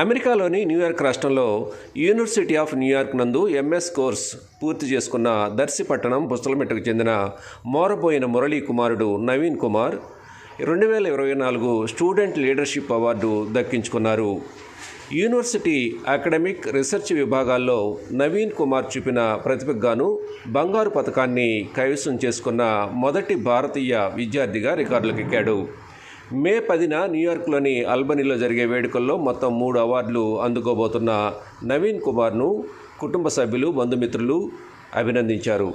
అమెరికాలోని న్యూయార్క్ రాష్ట్రంలో university of New York నందు ఎంఎస్ కోర్స్ పూర్తి చేసుకున్న దర్శిపట్టణం పుస్తలమెట్టుకు పుస్తలమెట్టకు చెందిన మోరబోయిన మురళీ కుమారుడు నవీన్ కుమార్ రెండు వేల ఇరవై నాలుగు స్టూడెంట్ లీడర్షిప్ అవార్డు దక్కించుకున్నారు. యూనివర్సిటీ అకాడమిక్ రీసెర్చ్ విభాగాల్లో నవీన్ కుమార్ చూపిన ప్రతిభగాను బంగారు పథకాన్ని కైవసం చేసుకున్న మొదటి భారతీయ విద్యార్థిగా రికార్డులకెక్కాడు. మే పదిన న్యూయార్క్లోని అల్బనీలో జరిగే వేడుకల్లో మొత్తం మూడు అవార్డులు అందుకోబోతున్న నవీన్ కుమార్ను కుటుంబ సభ్యులు బంధుమిత్రులు అభినందించారు.